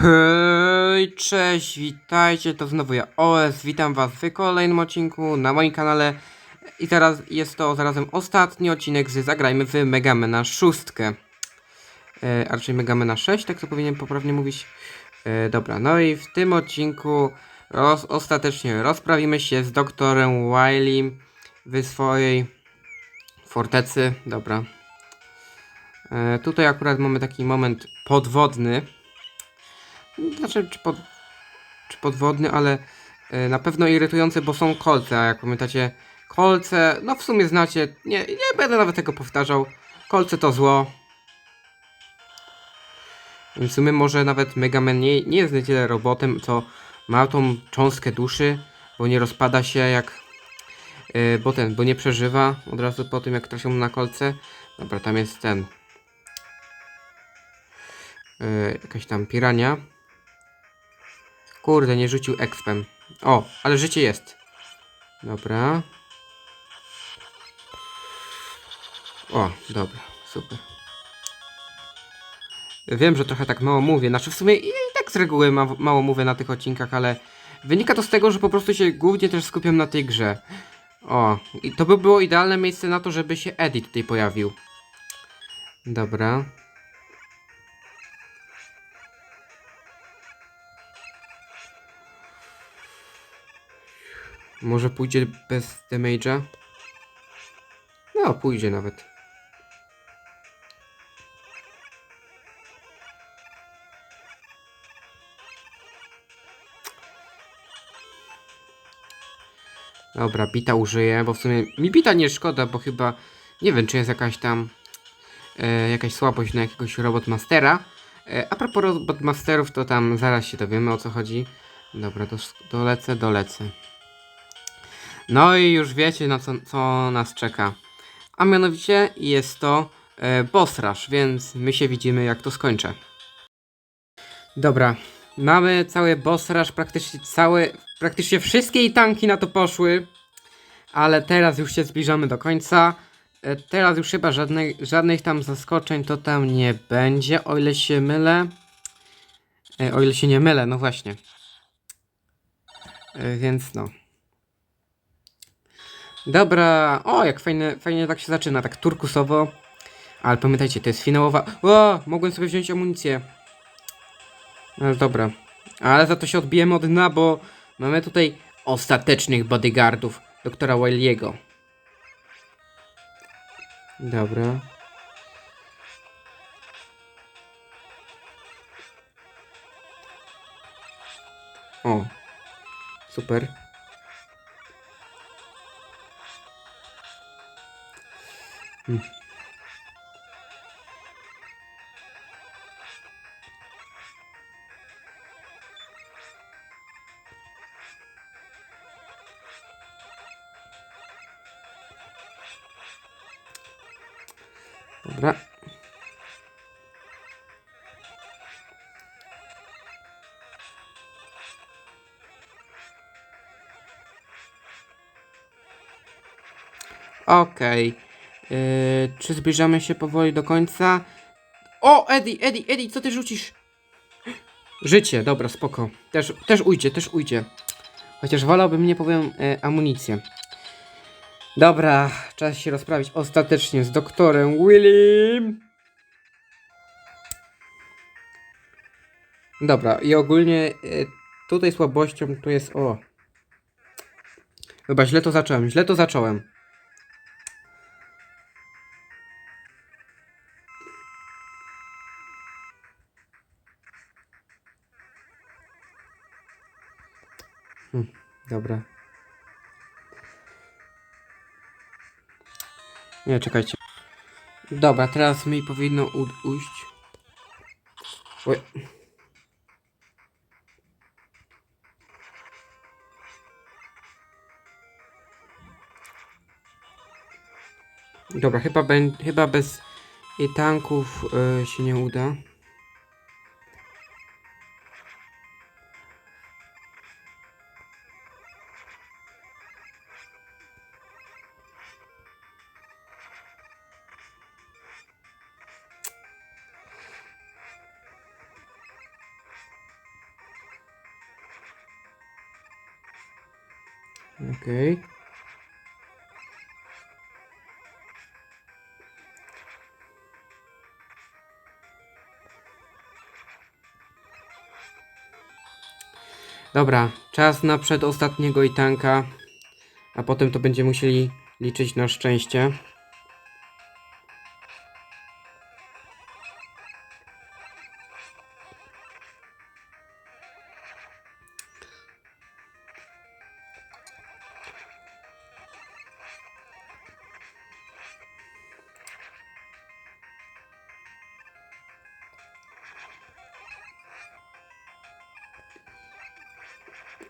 Hej, cześć, witajcie, to znowu ja, OS, witam was w kolejnym odcinku na moim kanale. I teraz jest to zarazem ostatni odcinek z Zagrajmy w Megamena 6 e, a raczej Megamena 6, tak to powinienem poprawnie mówić. E, dobra, no i w tym odcinku roz, ostatecznie rozprawimy się z doktorem Wiley w swojej fortecy, dobra. E, tutaj akurat mamy taki moment podwodny znaczy, czy, pod, czy podwodny, ale y, na pewno irytujący, bo są kolce, a jak pamiętacie, kolce, no w sumie znacie, nie, nie będę nawet tego powtarzał, kolce to zło. W sumie może nawet Mega Man nie, nie jest na tyle robotem, co ma tą cząstkę duszy, bo nie rozpada się jak, y, bo ten, bo nie przeżywa od razu po tym, jak trafią na kolce. Dobra, tam jest ten, y, jakaś tam pirania. Kurde, nie rzucił expem. O, ale życie jest. Dobra. O, dobra, super. Wiem, że trochę tak mało mówię. Znaczy w sumie i tak z reguły ma, mało mówię na tych odcinkach, ale wynika to z tego, że po prostu się głównie też skupiam na tej grze. O, i to by było idealne miejsce na to, żeby się Eddie tutaj pojawił. Dobra. Może pójdzie bez damage'a? No, pójdzie nawet. Dobra, bita użyję, bo w sumie mi bita nie szkoda, bo chyba nie wiem, czy jest jakaś tam e, jakaś słabość na jakiegoś robotmastera. E, a propos robotmasterów, to tam zaraz się dowiemy o co chodzi. Dobra, do, dolecę, dolecę. No i już wiecie na co, co nas czeka. A mianowicie jest to e, boss rush, więc my się widzimy jak to skończę. Dobra, mamy cały boss rush, praktycznie całe, praktycznie wszystkie tanki na to poszły. Ale teraz już się zbliżamy do końca. E, teraz już chyba żadnej, żadnych tam zaskoczeń to tam nie będzie, o ile się mylę. E, o ile się nie mylę, no właśnie. E, więc no. Dobra, o jak fajnie, fajnie tak się zaczyna, tak turkusowo. Ale pamiętajcie, to jest finałowa... O, mogłem sobie wziąć amunicję. No dobra. Ale za to się odbijemy od dna, bo mamy tutaj ostatecznych bodyguardów doktora Wiley'ego. Dobra. O. Super. Dobra. Okej. Yy, czy zbliżamy się powoli do końca? O, Eddie, Eddie, Eddie, co ty rzucisz? Życie, dobra, spoko. Też, też ujdzie, też ujdzie. Chociaż wolałbym, nie powiem, e, amunicję. Dobra, czas się rozprawić ostatecznie z doktorem Willim. Dobra, i ogólnie e, tutaj słabością tu jest o. Chyba źle to zacząłem, źle to zacząłem. Dobra. Nie, czekajcie. Dobra, teraz mi powinno ujść. Oj. Dobra, chyba, bę- chyba bez tanków y, się nie uda. Dobra, czas na przedostatniego i tanka, a potem to będziemy musieli liczyć na szczęście.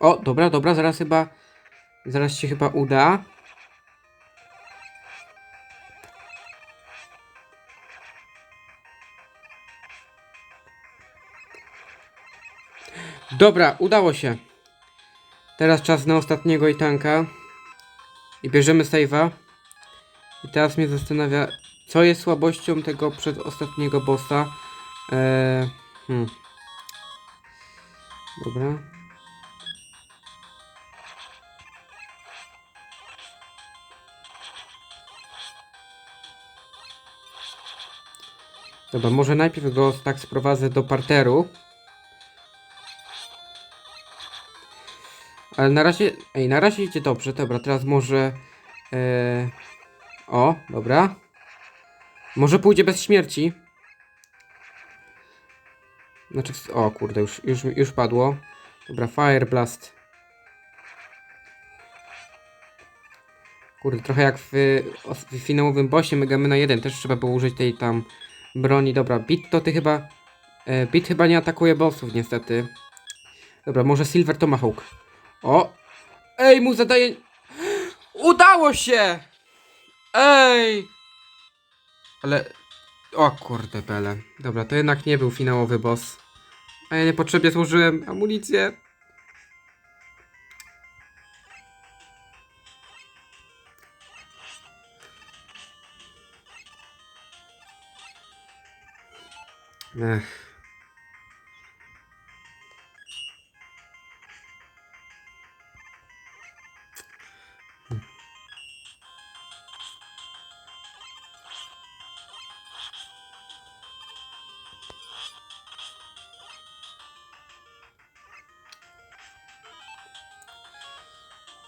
O, dobra, dobra, zaraz chyba. Zaraz się chyba uda. Dobra, udało się. Teraz czas na ostatniego i tanka. I bierzemy save'a. I teraz mnie zastanawia, co jest słabością tego przedostatniego bossa. Eee, hmm. Dobra. Dobra, może najpierw go tak sprowadzę do parteru. Ale na razie, ej, na razie idzie dobrze, dobra, teraz może... E, o, dobra. Może pójdzie bez śmierci. Znaczy, o kurde, już, już, już padło. Dobra, Fire Blast. Kurde, trochę jak w, w finałowym bossie Megamena 1 też trzeba było użyć tej tam broni. Dobra, Bit to ty chyba... E, Bit chyba nie atakuje bossów niestety. Dobra, może Silver Tomahawk. O! Ej, mu zadaje... Udało się! Ej! Ale... O kurde bele. Dobra, to jednak nie był finałowy boss. A ja niepotrzebnie złożyłem amunicję. Ech.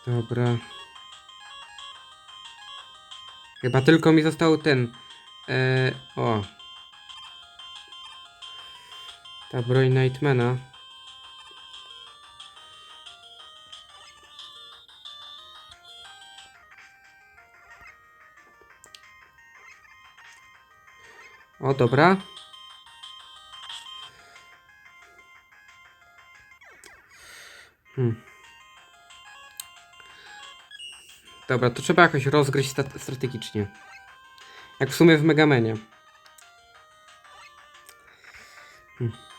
Dobra. Chyba tylko mi został ten. E, o. Ta broń Nightmana. O, dobra. Hmm. Dobra, to trzeba jakoś rozgryźć strategicznie. Jak w sumie w Megamenie. Hmm.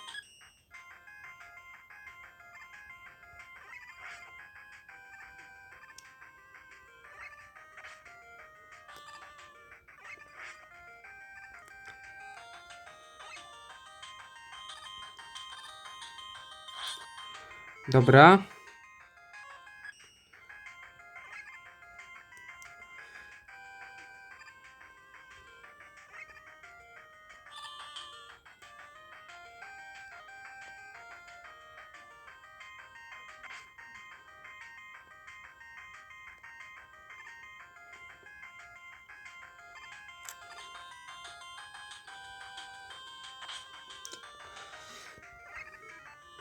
Dobra.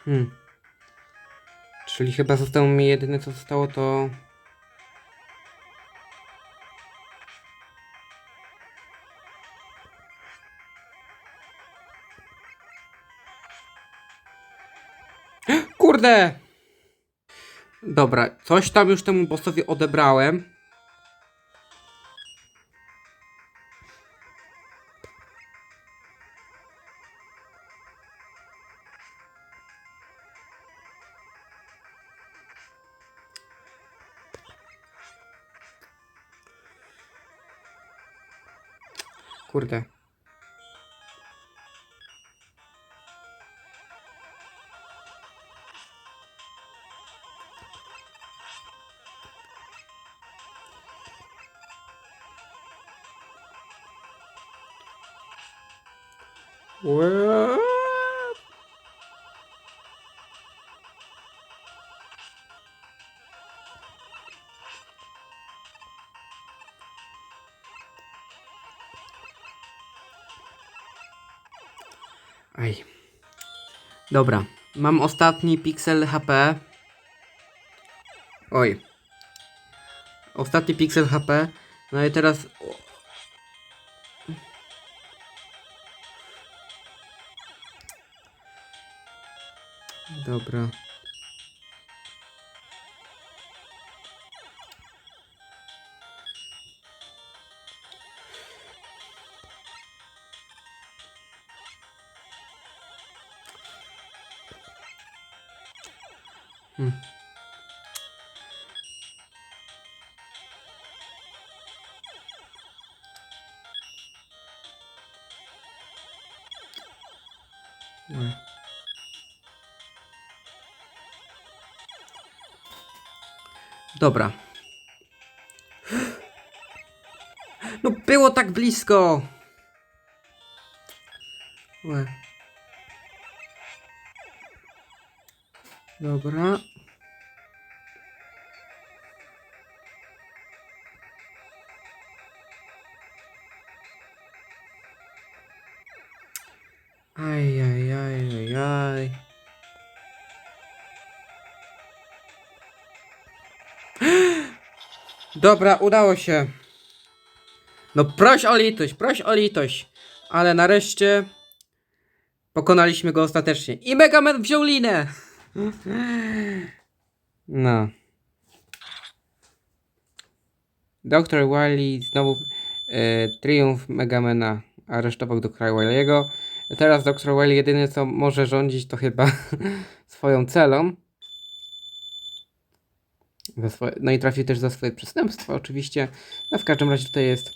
Hmm. Czyli chyba zostało mi jedyne co zostało to... Kurde! Dobra, coś tam już temu bossowi odebrałem. burada. Well... Aj. Dobra. Mam ostatni piksel HP. Oj. Ostatni piksel HP. No i teraz. Dobra. Hmm. Oj. Dobra. No było tak blisko. Łe. Dobra. Aj, aj, aj, aj, aj. Dobra, udało się. No proś o litość, proś o litość. Ale nareszcie pokonaliśmy go ostatecznie. I Mega Man wziął linę. No. Dr. Wily znowu e, triumf Megamana aresztował Dr. Wily'ego. Teraz Dr. Wily jedyne co może rządzić to chyba swoją celą. Swoje, no i trafi też za swoje przestępstwa oczywiście. No w każdym razie tutaj jest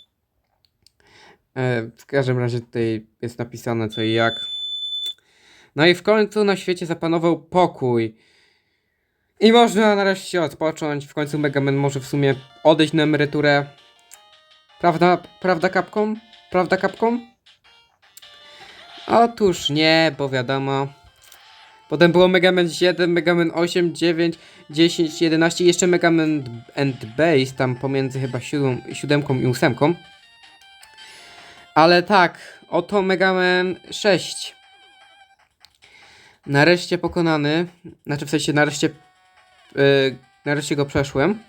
e, w każdym razie tutaj jest napisane co i jak. No i w końcu na świecie zapanował pokój. I można nareszcie odpocząć. W końcu Mega Man może w sumie odejść na emeryturę. Prawda, prawda Capcom? Prawda Capcom? Otóż nie, bo wiadomo. Potem było Mega Man 7, Mega Man 8, 9, 10, 11 i jeszcze Mega Man and Base, tam pomiędzy chyba 7, 7 i 8. Ale tak, oto Mega Man 6. Nareszcie pokonany. Znaczy w sensie nareszcie yy, nareszcie go przeszłem.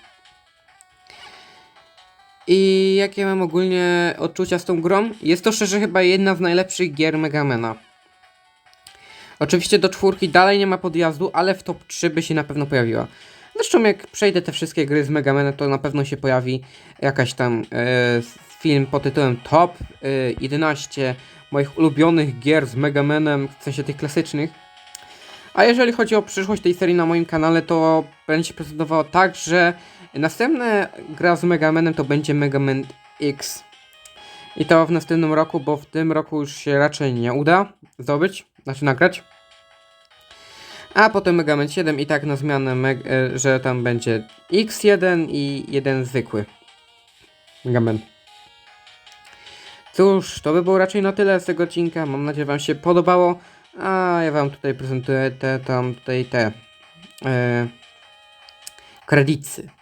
I jakie mam ogólnie odczucia z tą grą? Jest to szczerze chyba jedna z najlepszych gier Megamena. Oczywiście do czwórki dalej nie ma podjazdu, ale w top 3 by się na pewno pojawiła. Zresztą jak przejdę te wszystkie gry z Megamenem, to na pewno się pojawi jakaś tam e, film pod tytułem Top e, 11 moich ulubionych gier z Megamenem, w sensie tych klasycznych. A jeżeli chodzi o przyszłość tej serii na moim kanale, to będzie się prezentowało tak, że następna gra z Megamenem to będzie Mega Man X. I to w następnym roku, bo w tym roku już się raczej nie uda zdobyć, znaczy nagrać. A potem Mega Man 7 i tak na zmianę, e, że tam będzie X1 i jeden zwykły Mega Man. Cóż, to by było raczej na tyle z tego odcinka. Mam nadzieję, Wam się podobało. A ja Wam tutaj prezentuję te tam tutaj te kredycy.